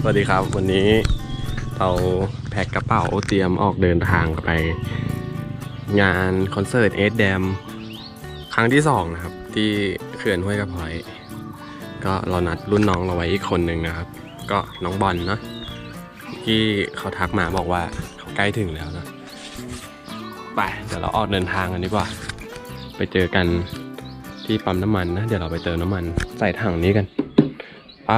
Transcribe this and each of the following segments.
สวัสดีครับวันนี้เราแพ็คกระเป๋าเตรียมออกเดินทางไป งานคอนเสิร์ตเอสแดมครั้งที่สองนะครับ ที่เขื่อนห้วยกระพอยก็เรานัดรุ่นน้องเราไว้อีกคนหนึ่งนะครับ ก็น้องบอลเนาะที่เขาทักมาบอกว่าเขาใกล้ถึงแล้วนะไปเดี๋ยวเราออกเดินทางกันดีกว่า ไปเจอกัน ที่ปั๊มน้ำมันนะ เดี๋ยวเราไปเติมน้ำมันใส่ถังนี้กันไป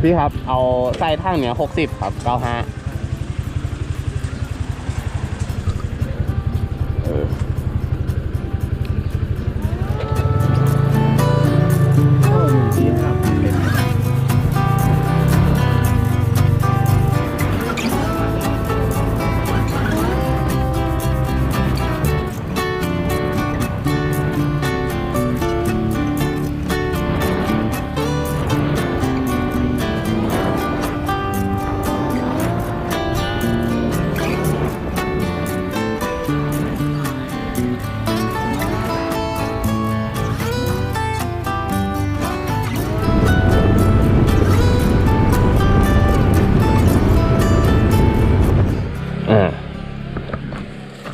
พี่ครับ เอาไส้ทั้งเนี้ยหกสิบครับเก้าห้า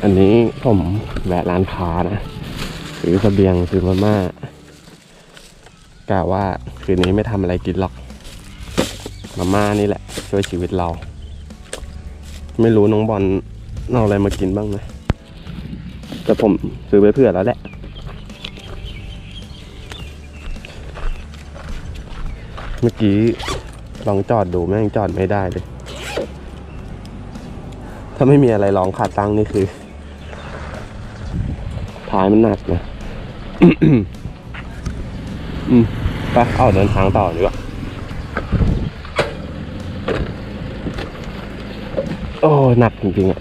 อันนี้ผมแวะร้านค้านะซื้อเสบียงซื้อมาม่ากะว่าคืนนี้ไม่ทำอะไรกินหรอก มาม่านี่แหละ ช่วยชีวิตเรา ไม่รู้น้องบอลเอาอะไรมากินบ้างไหมแต่ผมซื้อไปเผื่อแล้วแหละ เมื่อกี้ลองจอดดูแม่งจอดไม่ได้เลย ถ้าไม่มีอะไรรองขาดตั้งนี่คือ ท้ายมันหนักนะ อืมไปเอาเดินทางต่อดีกว่า โอ้ หนักจริงๆอะ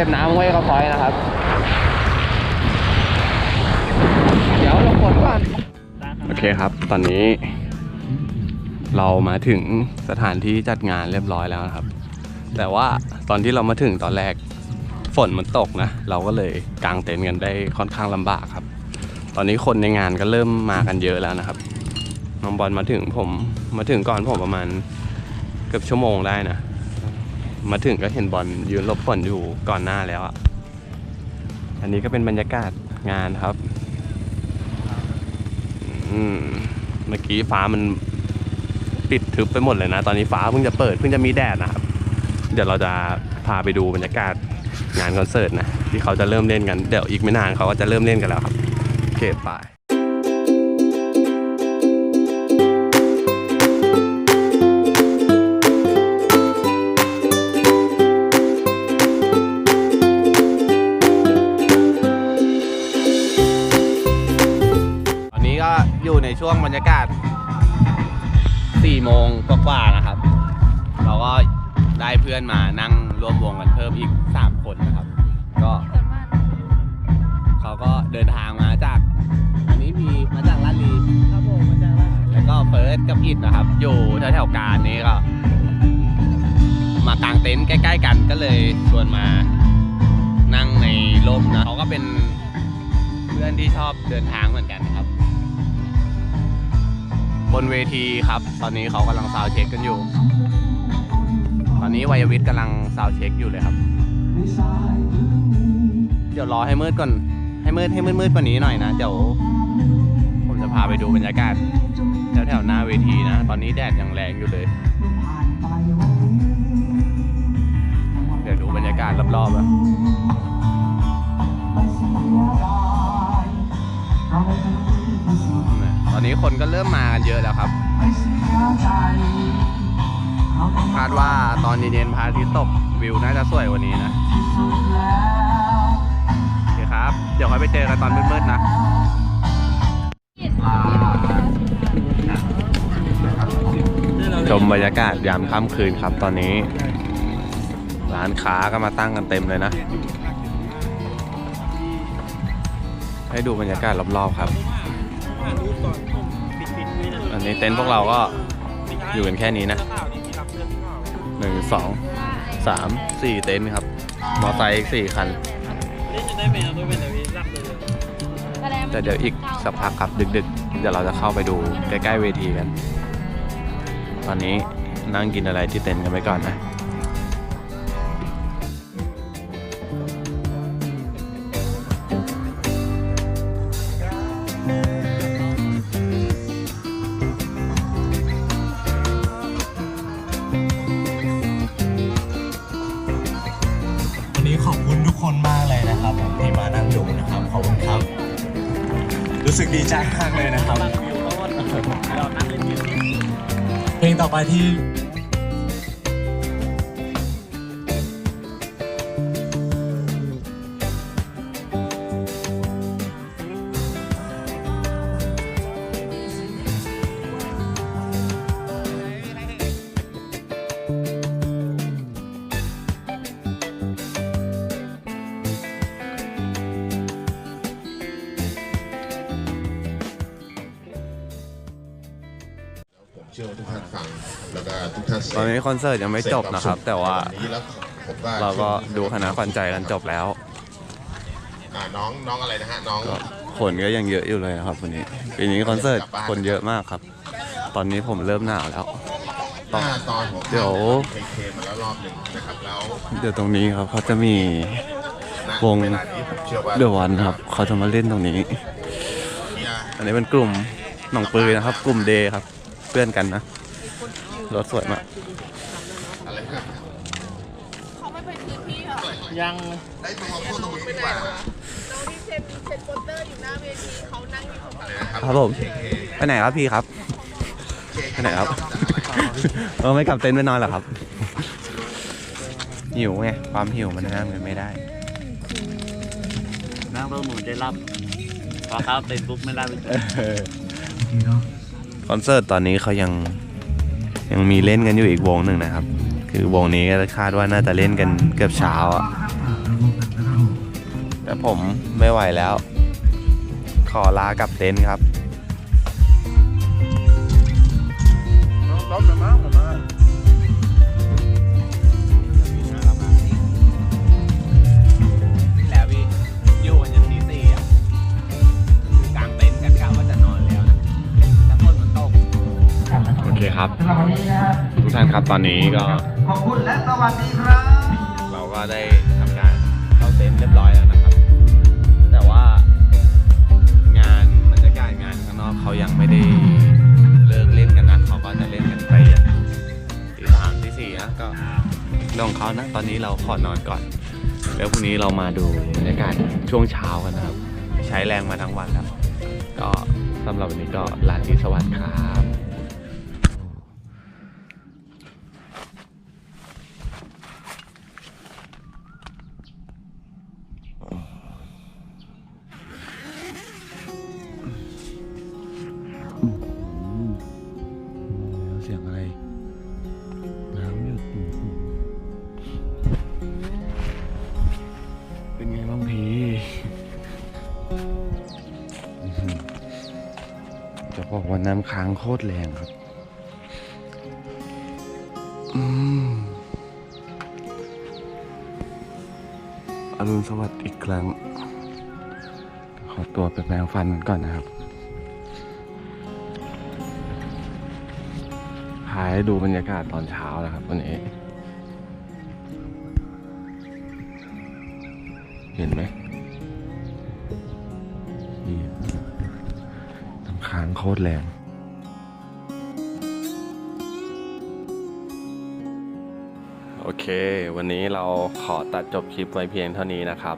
ก็บน้ำห้วยกระพอยนะครับ เดี๋ยวเรากดก่อน โอเคครับ ตอนนี้ เรามาถึงสถานที่จัดงานเรียบร้อยแล้วนะครับ แต่ว่าตอนที่เรามาถึงตอนแรกฝนมันตกนะ เราก็เลยกางเต็นท์กันได้ค่อนข้างลำบากครับ ตอนนี้คนในงานก็เริ่มมากันเยอะแล้วนะครับ น้องบอลมาถึงผมมาถึงก่อนผมประมาณเกือบชั่วโมงได้นะ มาถึงก็เห็นบอลยืนลบฝนอยู่ก่อนหน้าแล้วอะอันนี้ก็เป็นบรรยากาศงานครับ อืม เมื่อกี้ฟ้ามันปิดทึบไปหมดเลยนะ ตอนนี้ฟ้าเพิ่งจะเปิดเพิ่งจะมีแดดนะครับ เดี๋ยวเราจะพาไปดูบรรยากาศงานคอนเสิร์ตนะ ที่เขาจะเริ่มเล่นกัน เดี๋ยวอีกไม่นานเขาก็จะเริ่มเล่นกันแล้วครับโอเคไป ช่วงบรรยากาศ 4 โมงกว่าๆนะครับ เราก็ได้เพื่อนมานั่งร่วมวงกันเพิ่มอีก 3 คนนะครับ ก็เขาก็เดินทางมาจาก อันนี้มีมาจากลาดลีครับผมมาจากแล้วก็เฟิร์สกับอิดนะครับ อยู่แถวๆการนี้ก็ มากางเต็นท์ใกล้ ๆ กันก็เลยชวนมานั่งในร่มนะเขาก็เป็นเพื่อนที่ชอบเดินทางเหมือนกันนะครับ บนเวทีครับ ตอนนี้เขากำลังซาวเช็คกันอยู่ ตอนนี้วัยวิทย์กำลังซาวเช็คอยู่เลยครับ เดี๋ยวรอให้มืดก่อน ให้มืดให้มืดมืดกว่านี้หน่อยนะ เดี๋ยว ผมจะพาไปดูบรรยากาศแถวๆหน้าเวทีนะ ตอนนี้แดดยังแรงอยู่เลย เดี๋ยวดูบรรยากาศรอบๆอะต อนนี้คนก็เริ่มมากันเยอะแล้วครับ คาดว่าตอนเย็นๆพระอาทิตย์ตกวิวน่าจะสวยกว่านี้นะโอเคครับ เดี๋ยวค่อยไปเจอกันตอนมืดๆนะชมบรรยากาศยามค่ำคืนครับตอนนี้ ร้านค้าก็มาตั้งกันเต็มเลยนะ ให้ดูบรรยากาศรอบๆครับ อันนี้เต็นท์พวกเราก็อยู่กันแค่นี้นะหนึ่งสองสามสี่เต็นท์ครับ มอไซค์อีกสี่คันแต่เดี๋ยวอีกสักพักครับดึกๆ เดี๋ยวเราจะเข้าไปดูใกล้ๆเวทีกัน ตอนนี้นั่งกินอะไรที่เต็นท์กันไปก่อนนะ ใจมากเลยนะครับ เพลงต่อไปที่ ทุกท่านฟังแล้วก็ทุกท่านตอนนี้คอนเสิร์ตยังไม่จบนะครับ แต่ว่านนี้แล้วผมว่าเราก็ดูคณะขวัญใจกันจบแล้วอ่าน้องน้องอะไรนะฮะน้องก็คนก็ยังเยอะอยู่เลยนะครับวันนี้ปีนี้คอนเสิร์ตคนเยอะมากครับ ตอนนี้ผมเริ่มหนาวแล้วหน้าตอนผมเดี๋ยวเคยเคลมมาแล้วรอบหนึ่งนะครับแล้วเดี๋ยวตรงนี้ครับเขาจะมีณวงเวลานี้ผมเชื่อว่าเดอะวันครับ เขาจะมาเล่นตรงนี้เนี่ยอันนี้เป็นกลุ่มหนองปือนะครับ กลุ่มเดย์ครับ เพื่อนกันนะ รถสวยมากอะไรครับเขาไม่เป็นพื้นที่ค่ะยังได้มาพูดตรงนี้ดีกว่าแล้วที่เซ็นเซ็นโปสเตอร์อยู่หน้าเวทีเขานั่งอยู่ตรงกลางนะครับครับผมไปไหนครับพี่ครับไปไหนครับเออไม่กลับเต็นท์ไปนอนเหรอครับ หิวไงความหิวมันห้ามกันไม่ได้นั่งรถหนูจะรับพอเข้าเต็นปุ๊บไม่รับเลย คอนเสิร์ตตอนนี้เขายังยังมีเล่นกันอยู่อีกวงหนึ่งนะครับ คือวงนี้ก็คาดว่าน่าจะเล่นกันเกือบเช้าอะแต่ผมไม่ไหวแล้ว ขอลากลับเต็นท์ครับ เคครับ ทุกท่านครับตอนนี้ก็ขอบคุณและสวัสดีครับ เราก็ได้ทำการเข้าเต็นท์เรียบร้อยแล้วนะครับ แต่ว่างานบรรยากาศงานข้างนอกเขายังไม่ได้เลิกเล่นกันนะเขาก็จะเล่นกันไปตีสามตีสี่นะก็เรื่องของเขานะตอนนี้เราขอนอนก่อน แล้วพรุ่งนี้เรามาดูบรรยากาศช่วงเช้ากันนะครับ ใช้แรงมาทั้งวันแล้วก็สำหรับวันนี้ก็ลาตรีสวัสดิ์ครับ ว่าน้ำค้างโคตรแรงครับอืมอรุณสวัสดิ์อีกครั้ง ขอตัวไปแปรงฟันก่อนนะครับพาให้ดูบรรยากาศตอนเช้านะครับวันนี้ เห็นไหม งโคตรแรงโอเค วันนี้เราขอตัดจบคลิปไว้เพียงเท่านี้นะครับ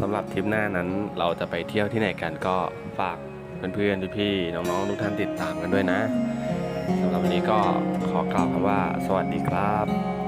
สำหรับทริปหน้านั้นเราจะไปเที่ยวที่ไหนกันก็ฝากเพื่อนๆพี่ๆน้องๆทุกท่านติดตามกันด้วยนะสำหรับวันนี้ก็ขอกล่าวคำว่า สวัสดีครับ